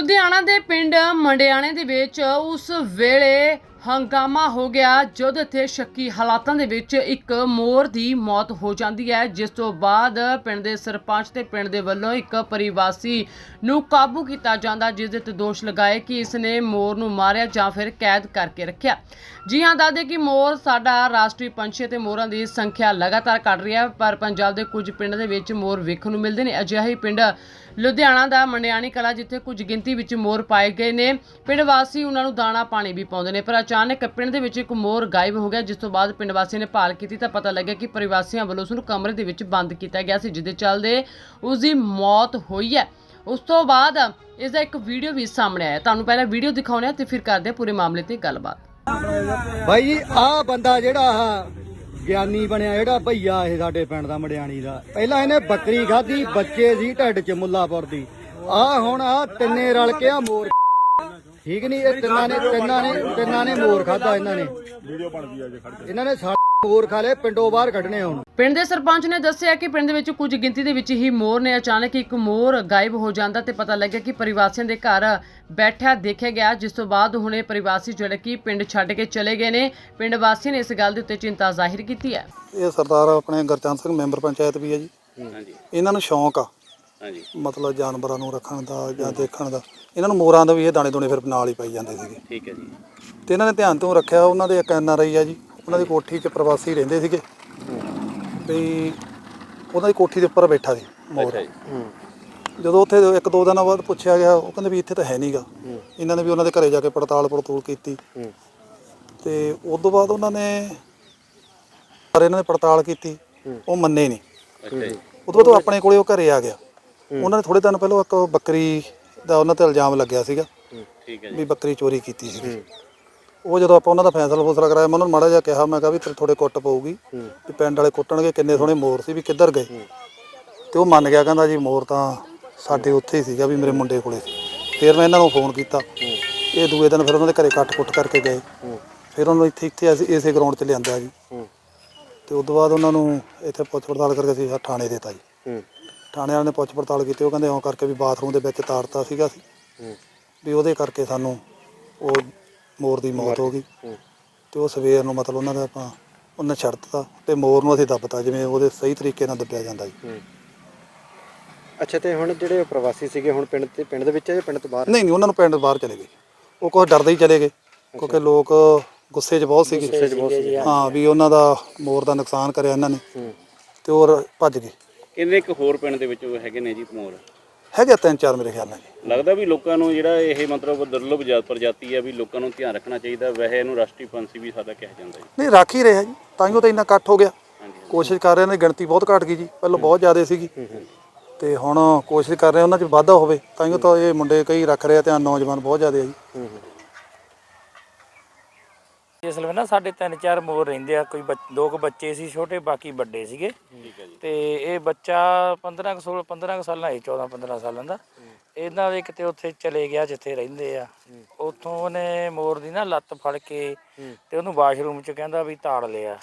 ਲੁਧਿਆਣਾ ਦੇ ਪਿੰਡ ਮੰਡਿਆਣੇ ਦੇ ਵਿੱਚ ਉਸ ਵੇਲੇ ਹੰਗਾਮਾ ਹੋ ਗਿਆ ਜਦ ਇੱਥੇ ਸ਼ੱਕੀ ਹਾਲਾਤਾਂ ਦੇ ਵਿੱਚ ਇੱਕ ਮੋਰ ਦੀ ਮੌਤ ਹੋ ਜਾਂਦੀ ਹੈ। ਜਿਸ ਤੋਂ ਬਾਅਦ ਪਿੰਡ ਦੇ ਸਰਪੰਚ ਤੇ ਪਿੰਡ ਦੇ ਵੱਲੋਂ ਇੱਕ ਪਰਿਵਾਸੀ ਨੂੰ ਕਾਬੂ ਕੀਤਾ ਜਾਂਦਾ, ਜਿਸ ਦੇ ਤੇ ਦੋਸ਼ ਲਗਾਏ ਕਿ ਇਸ ਨੇ ਮੋਰ ਨੂੰ ਮਾਰਿਆ ਜਾਂ ਫਿਰ ਕੈਦ ਕਰਕੇ ਰੱਖਿਆ। ਜੀ ਹਾਂ ਦੱਸਦੇ ਕਿ ਮੋਰ ਸਾਡਾ ਰਾਸ਼ਟਰੀ ਪੰਛੀ ਹੈ ਤੇ ਮੋਰਾਂ ਦੀ ਸੰਖਿਆ ਲਗਾਤਾਰ ਘਟ ਰਹੀ ਹੈ, ਪਰ ਪੰਜਾਬ ਦੇ ਕੁਝ ਪਿੰਡ ਦੇ ਵਿੱਚ ਮੋਰ ਵੇਖਣ ਨੂੰ ਮਿਲਦੇ ਨੇ। ਅਜਿਹਾ ਹੀ ਪਿੰਡ ਲੁਧਿਆਣਾ ਦਾ ਮੰਡਿਆਣੀ ਕਲਾ, ਜਿੱਥੇ ਕੁਝ ਗਿਣਤੀ ਵਿੱਚ ਮੋਰ ਪਾਏ ਗਏ ਨੇ। ਪਿੰਡ ਵਾਸੀ ਉਹਨਾਂ ਨੂੰ ਦਾਣਾ ਪਾਣੀ ਵੀ ਪਾਉਂਦੇ ਨੇ, ਪਰ ਅਚਾਨਕ ਪਿੰਡ ਦੇ ਵਿੱਚ ਇੱਕ ਮੋਰ ਗਾਇਬ ਹੋ ਗਿਆ, ਜਿਸ ਤੋਂ ਬਾਅਦ ਪਿੰਡ ਵਾਸੀਆਂ ਨੇ ਭਾਲ ਕੀਤੀ ਤਾਂ ਪਤਾ ਲੱਗਿਆ ਕਿ ਪਰਿਵਾਸੀਆਂ ਵੱਲੋਂ ਉਸ ਨੂੰ ਕਮਰੇ ਦੇ ਵਿੱਚ ਬੰਦ ਕੀਤਾ ਗਿਆ ਸੀ ਜਿਹਦੇ ਚੱਲਦੇ ਉਸ ਦੀ ਮੌਤ ਹੋਈ ਹੈ। ਉਸ ਤੋਂ ਬਾਅਦ ਇਸ ਦਾ ਇੱਕ ਵੀਡੀਓ ਵੀ ਸਾਹਮਣੇ ਆਇਆ। ਤੁਹਾਨੂੰ ਪਹਿਲਾਂ ਵੀਡੀਓ ਦਿਖਾਉਂਦੇ ਹਾਂ ਤੇ ਫਿਰ ਕਰਦੇ ਹਾਂ ਪੂਰੇ ਮਾਮਲੇ ਤੇ ਗੱਲਬਾਤ। ਬਾਈ ਜੀ, ਆਹ ਬੰਦਾ ਜਿਹੜਾ ਆਹ ਗਿਆਨੀ ਬਣਿਆ, ਜਿਹੜਾ ਭਈਆ ਇਹ ਸਾਡੇ ਪਿੰਡ ਦਾ ਮੜਿਆਣੀ ਦਾ। ਪਹਿਲਾਂ ਇਹਨੇ ਬੱਕਰੀ ਖਾਧੀ, ਬੱਚੇ ਸੀ ਢਿੱਡ 'ਚ ਮੁੱਲਾਪੁਰ ਦੀ। ਆਹ ਹੁਣ ਆਹ ਤਿੰਨੇ ਰਲ ਕੇ ਆ ਮੋਰ ਠੀਕ ਨਹੀਂ ਇਹ ਤਿੰਨਾਂ ਨੇ ਤਿੰਨਾਂ ਨੇ ਤਿੰਨਾਂ ਨੇ ਮੋਰ ਖਾਦਾ ਇਹਨਾਂ ਨੇ। ਵੀਡੀਓ ਬਣਦੀ ਆ ਜੇ ਖੜ ਇਹਨਾਂ ਨੇ ਸਾਡੇ ਮੋਰ ਖਾ ਲਏ ਪਿੰਡੋਂ ਬਾਹਰ ਕੱਢਣੇ ਹੁਣ। ਪਿੰਡ ਦੇ ਸਰਪੰਚ ਨੇ ਦੱਸਿਆ ਕਿ ਪਿੰਡ ਦੇ ਵਿੱਚ ਕੁਝ ਗਿਣਤੀ ਦੇ ਵਿੱਚ ਹੀ ਮੋਰ ਨੇ। ਅਚਾਨਕ ਇੱਕ ਮੋਰ ਗਾਇਬ ਹੋ ਜਾਂਦਾ ਤੇ ਪਤਾ ਲੱਗਿਆ ਕਿ ਪਰਿਵਾਸੀਆਂ ਦੇ ਘਰ ਬੈਠਿਆ ਦੇਖਿਆ ਗਿਆ ਜਿਸ ਤੋਂ ਬਾਅਦ ਹੁਣੇ ਪਰਿਵਾਸੀ ਜਿਹੜੇ ਕਿ ਪਿੰਡ ਛੱਡ ਕੇ ਚਲੇ ਗਏ ਨੇ। ਪਿੰਡ ਵਾਸੀਆਂ ਨੇ ਇਸ ਗੱਲ ਦੇ ਉੱਤੇ ਚਿੰਤਾ ਜ਼ਾਹਿਰ ਕੀਤੀ ਹੈ। ਇਹ ਸਰਦਾਰ ਆਪਣੇ ਗੁਰਚੰਦ ਸਿੰਘ ਮੈਂਬਰ ਪੰਚਾਇਤ ਵੀ ਹੈ ਜੀ। ਹਾਂਜੀ। ਇਹਨਾਂ ਨੂੰ ਸ਼ੌਂਕ ਆ। ਹਾਂਜੀ। ਮਤਲਬ ਜਾਨਵਰਾਂ ਨੂੰ ਰੱਖਣ ਦਾ ਜਾਂ ਦੇਖਣ ਦਾ। ਇਹਨਾਂ ਨੂੰ ਮੋਰਾਂ ਦਾ ਵੀ ਇਹ ਦਾਣੇ ਦੂਣੇ ਫਿਰ ਨਾਲ ਹੀ ਪਾਈ ਜਾਂਦੇ ਸੀਗੇ। ਠੀਕ ਹੈ ਜੀ। ਤੇ ਇਹਨਾਂ ਨੇ ਧਿਆਨ ਤੋਂ ਰੱਖਿਆ ਉਹਨਾਂ ਦੇ ਇੱਕ ਐਨ ਆਰ ਆਈ ਆ ਜੀ। ਉਹਨਾਂ ਦੀ ਕੋਠੀ 'ਚ ਪ੍ਰਵਾਸੀ ਰਹਿੰਦੇ ਸੀਗੇ। ਵੀ ਉਹਨਾਂ ਦੀ ਕੋਠੀ ਦੇ ਉੱਪਰ ਬੈਠਾ ਸੀ ਮੋਰ। ਅੱਛਾ ਜੀ। ਜਦੋਂ ਉੱਥੇ ਇੱਕ ਦੋ ਦਿਨਾਂ ਬਾਅਦ ਪੁੱਛਿਆ ਗਿਆ ਉਹ ਕਹਿੰਦੇ ਵੀ ਇੱਥੇ ਤਾਂ ਹੈ ਨਹੀਂਗਾ ਇਹਨਾਂ ਨੇ ਵੀ ਉਹਨਾਂ ਦੇ ਘਰੇ ਜਾ ਕੇ ਪੜਤਾਲ ਪੜਤੂਲ ਕੀਤੀ। ਤੇ ਉਸ ਤੋਂ ਬਾਅਦ ਉਹਨਾਂ ਨੇ ਪਰ ਇਹਨਾਂ ਨੇ ਪੜਤਾਲ ਕੀਤੀ। ਉਹ ਮੰਨੇ ਨਹੀਂ ਅੱਛਾ ਜੀ। ਉਦੋਂ ਤੋਂ ਆਪਣੇ ਕੋਲੇ ਉਹ ਘਰੇ ਆ ਗਿਆ। ਉਹਨਾਂ ਨੇ ਥੋੜੇ ਦਿਨ ਪਹਿਲਾਂ ਇੱਕ ਬੱਕਰੀ ਦਾ ਉਹਨਾਂ ਤੇ ਇਲਜ਼ਾਮ ਲੱਗਿਆ ਸੀਗਾ ਠੀਕ ਹੈ ਜੀ। ਵੀ ਬੱਕਰੀ ਚੋਰੀ ਕੀਤੀ ਸੀ ਉਹ ਜਦੋਂ ਆਪਾਂ ਉਹਨਾਂ ਦਾ ਫੈਸਲਾ ਫੁਸਲਾ ਕਰਾਇਆ ਮੈਂ ਉਹਨਾਂ ਨੂੰ ਮਾੜਾ ਜਿਹਾ ਕਿਹਾ ਮੈਂ ਕਿਹਾ ਵੀ ਤੇਰੇ ਥੋੜੇ ਕੁੱਟ ਪਊਗੀ ਵੀ ਪਿੰਡ ਵਾਲੇ ਕੁੱਟਣਗੇ ਕਿੰਨੇ ਸੋਹਣੇ ਮੋਰ ਸੀ ਵੀ ਕਿੱਧਰ ਗਏ। ਤੇ ਉਹ ਮੰਨ ਗਿਆ ਕਹਿੰਦਾ ਜੀ ਮੋਰ ਤਾਂ ਸਾਡੇ ਉੱਥੇ ਹੀ ਸੀਗਾ ਵੀ ਮੇਰੇ ਮੁੰਡੇ ਕੋਲੇ ਸੀ। ਫਿਰ ਮੈਂ ਇਹਨਾਂ ਨੂੰ ਫੋਨ ਕੀਤਾ। ਇਹ ਦੂਏ ਦਿਨ ਫਿਰ ਉਹਨਾਂ ਦੇ ਘਰੇ ਕੱਟ ਕੁੱਟ ਕਰਕੇ ਗਏ। ਫਿਰ ਉਹਨਾਂ ਨੂੰ ਇੱਥੇ ਇੱਥੇ ਅਸੀਂ ਇਸੇ ਗਰਾਊਂਡ 'ਚ ਲਿਆਂਦਾ ਜੀ। ਤੇ ਉਸ ਤੋਂ ਬਾਅਦ ਉਹਨਾਂ ਨੂੰ ਇੱਥੇ ਪੁੱਛ ਪੜਤਾਲ ਕਰਕੇ ਅਸੀਂ ਥਾਣੇ ਦੇਤਾ ਜੀ। ਥਾਣੇ ਵਾਲਿਆਂ ਨੇ ਪੁੱਛ ਪੜਤਾਲ ਕੀਤੀ ਉਹ ਕਹਿੰਦੇ ਇਉਂ ਕਰਕੇ ਵੀ ਬਾਥਰੂਮ ਦੇ ਵਿੱਚ ਤਾਰਤਾ ਸੀਗਾ ਸੀ। ਵੀ ਉਹਦੇ ਕਰਕੇ ਸਾਨੂੰ ਉਹ ਮੋਰ ਦੀ ਮੌਤ ਹੋ ਗਈ। ਤੇ ਉਹ ਸਵੇਰ ਨੂੰ ਮਤਲਬ ਉਹਨਾਂ ਦਾ ਆਪਾਂ ਉਹਨੇ ਛੱਡ ਦਿੱਤਾ ਤੇ ਮੋਰ ਨੂੰ ਅਸੀਂ ਦੱਬਤਾ ਜਿਵੇਂ ਉਹਦੇ ਸਹੀ ਤਰੀਕੇ ਨਾਲ ਦੱਬਿਆ ਜਾਂਦਾ ਜੀ ਅੱਛਾ ਤੇ ਹੁਣ ਜਿਹੜੇ ਪ੍ਰਵਾਸੀ ਸੀਗੇ ਹੁਣ ਪਿੰਡ ਤੇ ਪਿੰਡ ਦੇ ਵਿੱਚ ਹੈ ਜਾਂ ਪਿੰਡ ਤੋਂ ਬਾਹਰ? ਨਹੀਂ ਨਹੀਂ ਉਹਨਾਂ ਨੂੰ ਪਿੰਡ ਬਾਹਰ ਚਲੇ ਗਏ। ਉਹ ਕੁਛ ਡਰਦੇ ਹੀ ਚਲੇ ਗਏ ਕਿਉਂਕਿ ਲੋਕ ਗੁੱਸੇ 'ਚ ਬਹੁਤ ਸੀਗੇ। ਹਾਂ ਵੀ ਉਹਨਾਂ ਦਾ ਮੋਰ ਦਾ ਨੁਕਸਾਨ ਕਰਿਆ ਇਹਨਾਂ ਨੇ। ਤੇ ਉਹ ਭੱਜ ਗਏ। ਕਿੰਨੇ ਇੱਕ ਹੋਰ ਪਿੰਡ ਦੇ ਵਿੱਚ ਉਹ ਹੈਗੇ ਨੇ ਜੀ ਮੋਰ? ਹੈਗੇ ਤਿੰਨ ਚਾਰ ਮੇਰੇ ਖਿਆਲ ਨਾਲ ਜੀ। ਲੱਗਦਾ ਵੀ ਲੋਕਾਂ ਨੂੰ ਜਿਹੜਾ ਇਹ ਮਤਲਬ ਦੁਰਲਭ ਜਾਤ ਪ੍ਰਜਾਤੀ ਹੈ ਵੀ ਲੋਕਾਂ ਨੂੰ ਧਿਆਨ ਰੱਖਣਾ ਚਾਹੀਦਾ ਵੈਸੇ ਇਹਨੂੰ ਰਾਸ਼ਟਰੀ ਪੰਛੀ ਵੀ ਸਾਡਾ ਕਿਹਾ ਜਾਂਦਾ ਜੀ। ਨਹੀਂ ਰੱਖ ਹੀ ਰਿਹਾ ਜੀ ਤਾਈਓ ਤਾਂ ਇੰਨਾ ਇਕੱਠ ਹੋ ਗਿਆ। ਕੋਸ਼ਿਸ਼ ਕਰ ਰਹੇ ਨੇ ਗਿਣਤੀ ਬਹੁਤ ਘਟ ਗਈ ਜੀ ਪਹਿਲਾਂ ਬਹੁਤ ਜ਼ਿਆਦਾ ਸੀਗੀ। ਤੇ ਹੁਣ ਕੋਸ਼ਿਸ਼ ਕਰ ਰਹੇ ਉਹਨਾਂ 'ਚ ਵਾਧਾ ਹੋਵੇ ਤਾਈਓ ਤਾਂ ਇਹ ਮੁੰਡੇ ਕਈ ਰੱਖ ਰਹੇ ਆ ਧਿਆਨ ਨੌਜਵਾਨ ਬਹੁਤ ਜ਼ਿਆਦਾ ਆ ਜੀ। ਇਸ ਲਈ ਨਾ ਸਾਡੇ ਤਿੰਨ ਚਾਰ ਮੋਰ ਰਹਿੰਦੇ ਆ ਕੋਈ ਦੋ ਕੁ ਬੱਚੇ ਸੀ ਛੋਟੇ ਬਾਕੀ ਵੱਡੇ ਸੀਗੇ। ਠੀਕ ਹੈ ਜੀ। ਤੇ ਇਹ ਬੱਚਾ 15 ਕੁ 16 15 ਕੁ ਸਾਲਾਂ ਦਾ 14 15 ਸਾਲਾਂ ਦਾ। ਇਹਨਾਂ ਦੇ ਕਿਤੇ ਉੱਥੇ ਚਲੇ ਗਿਆ ਜਿੱਥੇ ਰਹਿੰਦੇ ਆ। ਉੱਥੋਂ ਉਹਨੇ ਮੋਰ ਦੀ ਨਾ ਲੱਤ ਫੜ ਕੇ ਤੇ ਉਹਨੂੰ ਵਾਸ਼ਰੂਮ 'ਚ ਕਹਿੰਦਾ ਵੀ ਤਾੜ ਲਿਆ।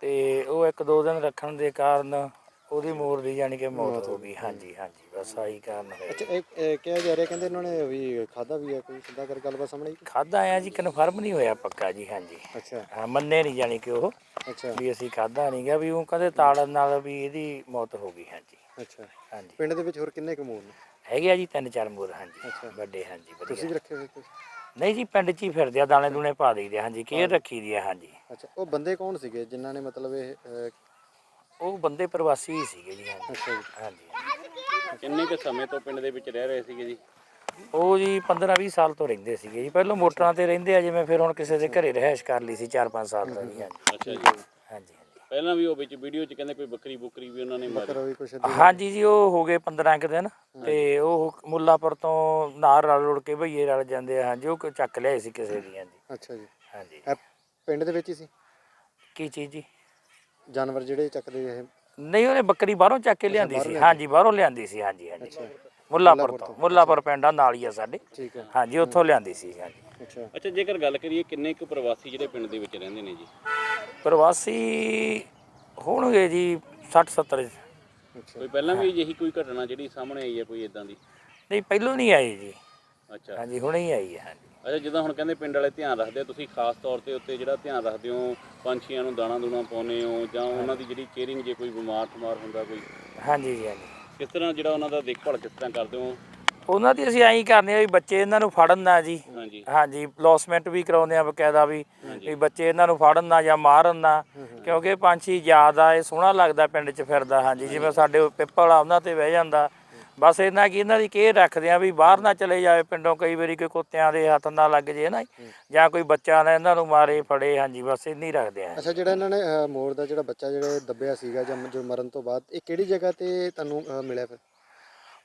ਤੇ ਉਹ ਇੱਕ ਦੋ ਦਿਨ ਰੱਖਣ ਦੇ ਕਾਰਨ ਉਹਦੀ ਮੋਰ ਦੀ ਯਾਨੀ ਕਿ ਮੌਤ ਹੋ ਗਈ। ਹਾਂਜੀ ਹਾਂਜੀ ਬਸ ਆਹੀ ਕਾਰਨ ਹੋਇਆ। ਅੱਛਾ ਇਹ ਇਹ ਕਿਹਾ ਜਾ ਰਿਹਾ ਕਹਿੰਦੇ ਇਹਨਾਂ ਨੇ ਵੀ ਖਾਦਾ ਵੀ ਹੈ ਕੋਈ ਸਿੱਧਾ ਕਰ ਗੱਲਬਾਤ ਸਾਹਮਣੇ ਆਈ? ਖਾਦਾ ਆ ਜੀ ਕਨਫਰਮ ਨਹੀਂ ਹੋਇਆ ਪੱਕਾ ਜੀ ਹਾਂਜੀ। ਅੱਛਾ। ਹਾਂ ਮੰਨੇ ਨਹੀਂ ਜਾਣੀ ਕਿ ਉਹ ਅੱਛਾ। ਵੀ ਅਸੀਂ ਖਾਦਾ ਨਹੀਂ ਗਿਆ ਵੀ ਉਹ ਕਹਿੰਦੇ ਤਾੜਨ ਨਾਲ ਵੀ ਇਹਦੀ ਮੌਤ ਹੋ ਗਈ ਹਾਂਜੀ। ਅੱਛਾ। ਹਾਂਜੀ। ਪਿੰਡ ਦੇ ਵਿੱਚ ਹੋਰ ਕਿੰਨੇ ਕੁ ਮੋਰ ਨੇ? ਹੈਗੇ ਆ ਜੀ ਤਿੰਨ ਚਾਰ ਮੋਰ ਹਾਂਜੀ। ਅੱਛਾ। ਵੱਡੇ ਹਾਂਜੀ ਤੁਸੀਂ ਵਧੀਆ ਰੱਖੇ ਹੋਏ ਕੁਛ? ਨਹੀਂ ਜੀ ਪਿੰਡ 'ਚ ਹੀ ਫਿਰਦੇ ਆ ਦਾਣੇ ਦੂਣੇ ਪਾ ਦਈਦੇ ਆ, ਹਾਂਜੀ ਕੇਅਰ ਰੱਖੀ ਦੀ ਆ ਹਾਂਜੀ। ਅੱਛਾ ਉਹ ਬੰਦੇ ਕੌਣ ਸੀਗੇ ਜਿਨ੍ਹਾਂ ਨੇ ਮਤਲਬ ਇਹ ਅਹ, ਉਹ ਬੰਦੇ ਪ੍ਰਵਾਸੀ ਹੀ ਸੀਗੇ ਜੀ ਹਾਂਜੀ। ਕਿੰਨੇ ਕੁ ਸਮੇਂ ਤੋਂ ਪਿੰਡ ਦੇ ਵਿੱਚ ਰਹਿ ਰਹੇ ਸੀਗੇ ਜੀ? ਉਹ ਜੀ 15 20 ਸਾਲ ਤੋਂ ਰਹਿੰਦੇ ਸੀਗੇ ਜੀ। ਪਹਿਲਾਂ ਮੋਟਰਾਂ ਤੇ ਰਹਿੰਦੇ ਆ ਜਿਵੇਂ ਫਿਰ ਹੁਣ ਕਿਸੇ ਦੇ ਘਰੇ ਰਹਿائش ਕਰ ਲਈ ਸੀ 4-5 ਸਾਲ ਤੋਂ ਜੀ ਹਾਂਜੀ। ਜੀ। ਪਹਿਲਾਂ ਵੀ ਉਹ ਵਿੱਚ ਵੀਡੀਓ 'ਚ ਕਹਿੰਦੇ ਕੋਈ ਬੱਕਰੀ ਬੁੱਕਰੀ ਵੀ ਉਹਨਾਂ ਨੇ ਮਾਰੀ। ਹਾਂਜੀ ਜੀ ਉਹ ਹੋ ਗਏ 15 ਦਿਨ ਤੇ ਉਹ ਮੁੱਲਾਪੁਰ ਤੋਂ ਨਾਲ ਰਲ ਰੁੜ ਕੇ ਭਈਏ ਰਲ ਜਾਂਦੇ ਆ ਹਾਂਜੀ। ਉਹ ਚੱਕ ਲਿਆਏ ਸੀ ਕਿਸੇ ਦੀ ਹਾਂਜੀ। ਅੱਛਾ ਜੀ। ਹਾਂਜੀ। ਪਿੰਡ ਦੇ ਵਿੱਚ ਹੀ ਸੀ? ਕੀ ਚੀਜ਼ ਜੀ? ਜਾਨਵਰ ਜਿਹੜੇ ਚੱਕਦੇ ਇਹ? ਨਹੀਂ ਉਹਨੇ ਬੱਕਰੀ ਬਾਹਰੋਂ ਚੱਕ ਕੇ ਲਿਆਂਦੀ ਸੀ। ਹਾਂਜੀ ਬਾਹਰੋਂ ਲਿਆਂਦੀ ਸੀ ਹਾਂਜੀ ਹਾਂਜੀ। ਮੁੱਲਾਪੁਰ ਤੋਂ ਮੁੱਲਾਪੁਰ ਪਿੰਡ ਆ ਨਾਲ ਹੀ ਆ ਸਾਡੇ। ਠੀਕ ਹੈ ਹਾਂਜੀ ਉੱਥੋਂ ਲਿਆਂਦੀ ਸੀ ਹਾਂਜੀ। ਅੱਛਾ। ਅੱਛਾ ਜੇਕਰ ਗੱਲ ਕਰੀਏ ਕਿੰਨੇ ਕੁ ਪ੍ਰਵਾਸੀ ਜਿਹੜੇ ਪਿੰਡ ਦੇ ਵਿੱਚ ਰਹਿੰਦੇ ਨੇ ਜੀ? ਪ੍ਰਵਾਸੀ ਹੋਣਗੇ ਜੀ 60 70 ਅੱਛਾ। ਕੋਈ ਪਹਿਲਾਂ ਵੀ ਅਜਿਹੀ ਕੋਈ ਘਟਨਾ ਜਿਹੜੀ ਸਾਹਮਣੇ ਆਈ ਹੈ ਕੋਈ ਇਦਾਂ ਦੀ? ਨਹੀਂ ਪਹਿਲੋਂ ਨਹੀਂ ਆਏ ਜੀ। ਅੱਛਾ। ਹਾਂਜੀ ਹੁਣੇ ਹੀ ਆਈ ਹੈ ਹਾਂਜੀ। ਅੱਛਾ ਜਿੱਦਾਂ ਹੁਣ ਕਹਿੰਦੇ ਪਿੰਡ ਵਾਲੇ ਧਿਆਨ ਰੱਖਦੇ ਆ ਤੁਸੀਂ ਖਾਸ ਤੌਰ ਤੇ ਉੱਤੇ ਜਿਹੜਾ ਧਿਆਨ ਰੱਖਦੇ ਹੋ ਪੰਛੀਆਂ ਨੂੰ ਦਾਣਾ ਦੂਣਾ ਪਾਉਂਦੇ ਹੋ ਜਾਂ ਉਹਨਾਂ ਦੀ ਜਿਹੜੀ ਕੇਅਰਿੰਗ ਜੇ ਕੋਈ ਬਿਮਾਰ ਠਮਾਰ ਹੁੰਦਾ ਕੋਈ? ਹਾਂਜੀ ਜੀ ਹਾਂਜੀ। ਕਿਸ ਤਰ੍ਹਾਂ ਜਿਹੜਾ ਉਹਨਾਂ ਦਾ ਦੇਖਭਾਲ ਕਿਸ ਤਰ੍ਹਾਂ ਕਰਦੇ ਹੋ? ਉਹਨਾਂ ਦੀ ਅਸੀਂ ਐਂ ਹੀ ਕਰਨੇ ਆ ਵੀ ਬੱਚੇ ਇਹਨਾਂ ਨੂੰ ਫੜਨ ਨਾ ਜੀ। ਹਾਂਜੀ। ਹਾਂਜੀ ਲੌਸਮੈਂਟ ਵੀ ਕਰਾਉਂਦੇ ਆ ਬਕਾਇਦਾ ਵੀ ਵੀ ਬੱਚੇ ਇਹਨਾਂ ਨੂੰ ਫੜਨ ਨਾ ਜਾਂ ਮਾਰਨ ਨਾ ਕਿਉਂਕਿ ਪੰਛੀ ਜ਼ਿਆਦਾ ਇਹ ਸੋਹਣਾ ਲੱਗਦਾ ਪਿੰਡ 'ਚ ਫਿਰਦਾ ਹਾਂਜੀ। ਜਿਵੇਂ ਸਾਡੇ ਪਿੱਪਲ ਆ ਉਹਨਾਂ ਤੇ ਬਹਿ ਜਾਂਦਾ ਬਸ ਇਹਨਾਂ ਕੀ ਇਹਨਾਂ ਦੀ ਕੇਅਰ ਰੱਖਦੇ ਆ ਵੀ ਬਾਹਰ ਨਾ ਚਲੇ ਜਾਵੇ ਪਿੰਡੋਂ ਕਈ ਵਾਰੀ ਕੋਈ ਕੁੱਤਿਆਂ ਦੇ ਹੱਥ ਨਾ ਲੱਗ ਜੇ ਨਾ ਜਾਂ ਕੋਈ ਬੱਚਾ ਨਾ ਇਹਨਾਂ ਨੂੰ ਮਾਰੇ ਫੜੇ ਹਾਂਜੀ ਬਸ ਇੰਨੀ ਰੱਖਦੇ ਆ ਅੱਛਾ ਜਿਹੜਾ ਇਹਨਾਂ ਨੇ ਮੋਰ ਦਾ ਜਿਹੜਾ ਬੱਚਾ ਜਿਹੜਾ ਦੱਬਿਆ ਸੀਗਾ ਜਾਂ ਜੋ ਮਰਨ ਤੋਂ ਬਾਅਦ ਇਹ ਕਿਹੜੀ ਜਗ੍ਹਾ ਤੇ ਤੁਹਾਨੂੰ ਮਿਲਿਆ ਫਿਰ?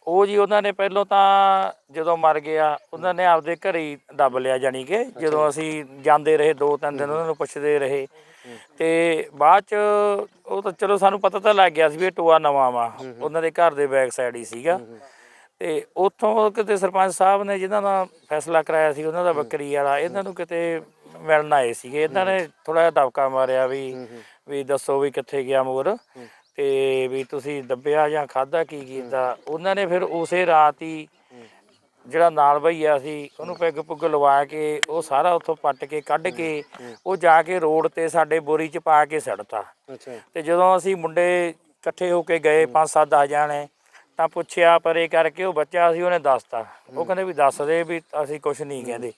ਉਹ ਜੀ ਉਹਨਾਂ ਨੇ ਪਹਿਲਾਂ ਤਾਂ ਜਦੋਂ ਮਰ ਗਿਆ ਉਹਨਾਂ ਨੇ ਆਪਦੇ ਘਰੇ ਹੀ ਦੱਬ ਲਿਆ ਜਾਨੀ ਕਿ ਜਦੋਂ ਅਸੀਂ ਜਾਂਦੇ ਰਹੇ ਦੋ ਤਿੰਨ ਦਿਨ ਉਹਨਾਂ ਨੂੰ ਪੁੱਛਦੇ ਰਹੇ। ਤੇ ਬਾਅਦ ਚ ਉਹ ਤਾਂ ਚਲੋ ਸਾਨੂੰ ਪਤਾ ਤਾਂ ਲੱਗ ਗਿਆ ਸੀ ਵੀ ਇਹ ਟੋਆ ਨਵਾਂ ਵਾ। ਉਹਨਾਂ ਦੇ ਘਰ ਦੇ ਬੈਕ ਸਾਈਡ ਹੀ ਸੀਗਾ। ਤੇ ਉੱਥੋਂ ਕਿਤੇ ਸਰਪੰਚ ਸਾਹਿਬ ਨੇ ਜਿਨ੍ਹਾਂ ਦਾ ਫੈਸਲਾ ਕਰਾਇਆ ਸੀ ਉਹਨਾਂ ਦਾ ਬੱਕਰੀ ਵਾਲਾ ਇਹਨਾਂ ਨੂੰ ਕਿਤੇ ਮਿਲਣ ਆਏ ਸੀਗੇ। ਇਹਨਾਂ ਨੇ ਥੋੜਾ ਜਿਹਾ ਦਬਕਾ ਮਾਰਿਆ ਵੀ ਵੀ ਦੱਸੋ ਵੀ ਕਿੱਥੇ ਗਿਆ ਮੋਰ। ਤੇ ਵੀ ਤੁਸੀਂ ਦੱਬਿਆ ਜਾਂ ਖਾਦਾ ਕੀ ਕੀਤਾ। ਉਹਨਾਂ ਨੇ ਫਿਰ ਉਸੇ ਰਾਤ ਹੀ ਜਿਹੜਾ ਨਾਲ ਭਈਆ ਸੀ ਉਹਨੂੰ ਪੈਗ ਪੁੱਗ ਲਵਾ ਕੇ ਉਹ ਸਾਰਾ ਉੱਥੋਂ ਪੱਟ ਕੇ ਕੱਢ ਕੇ ਉਹ ਜਾ ਕੇ ਰੋਡ ਤੇ ਸਾਡੇ ਬੋਰੀ 'ਚ ਪਾ ਕੇ ਸੜਤਾ। ਅੱਛਾ। ਤੇ ਜਦੋਂ ਅਸੀਂ ਮੁੰਡੇ ਇਕੱਠੇ ਹੋ ਕੇ ਗਏ ਪੰਜ ਸੱਤ ਦਸ ਜਾਣੇ ਤਾਂ ਪੁੱਛਿਆ ਪਰੇ ਕਰਕੇ ਉਹ ਬੱਚਾ ਸੀ ਉਹਨੇ ਦੱਸਤਾ। ਉਹ ਕਹਿੰਦੇ ਵੀ ਦੱਸ ਦੇ ਵੀ ਅਸੀਂ ਕੁਝ ਨਹੀਂ ਕਹਿੰਦੇ।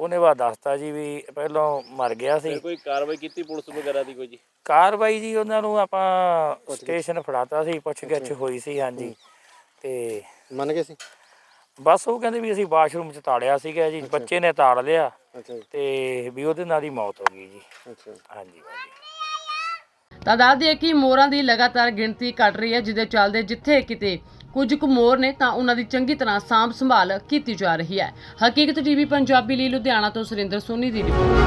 ਉਹਨੇ ਬਾਅਦ ਦੱਸਤਾ ਜੀ ਵੀ ਪਹਿਲਾਂ ਮਰ ਗਿਆ ਸੀ। ਫਿਰ ਕੋਈ ਕਾਰਵਾਈ ਕੀਤੀ ਪੁਲਿਸ ਵਗੈਰਾ ਦੀ ਕੋਈ ਜੀ? ਕਾਰਵਾਈ ਜੀ ਉਹਨਾਂ ਨੂੰ ਆਪਾਂ ਸਟੇਸ਼ਨ ਫੜਾਤਾ ਸੀ ਪੁੱਛ ਗਿੱਛ ਹੋਈ ਸੀ ਹਾਂਜੀ। ਤੇ ਮੰਨ ਗਏ ਸੀ? ਬਸ ਉਹ ਕਹਿੰਦੇ ਵੀ ਅਸੀਂ ਵਾਸ਼ਰੂਮ 'ਚ ਤਾੜਿਆ ਸੀਗਾ ਜੀ ਬੱਚੇ ਨੇ ਤਾੜ ਲਿਆ। ਤੇ ਵੀ ਉਹਦੇ ਨਾਲ ਹੀ ਮੌਤ ਹੋ ਗਈ ਜੀ। ਅੱਛਾ। ਹਾਂਜੀ ਹਾਂਜੀ। ਤਾਂ ਦੱਸ ਦਈਏ ਕਿ ਮੋਰਾਂ ਦੀ ਲਗਾਤਾਰ ਗਿਣਤੀ ਘਟ ਰਹੀ ਹੈ ਜਿਹਦੇ ਚੱਲਦੇ ਜਿੱਥੇ ਕਿਤੇ ਕੁਝ ਕੁ ਮੋਰ ਨੇ ਤਾਂ ਉਹਨਾਂ ਦੀ ਚੰਗੀ ਤਰ੍ਹਾਂ ਸਾਂਭ ਸੰਭਾਲ ਕੀਤੀ ਜਾ ਰਹੀ ਹੈ। ਹਕੀਕਤ ਟੀਵੀ ਪੰਜਾਬੀ ਲਈ ਲੁਧਿਆਣਾ ਤੋਂ ਸੁਰਿੰਦਰ ਸੋਨੀ ਦੀ ਰਿਪੋਰਟ।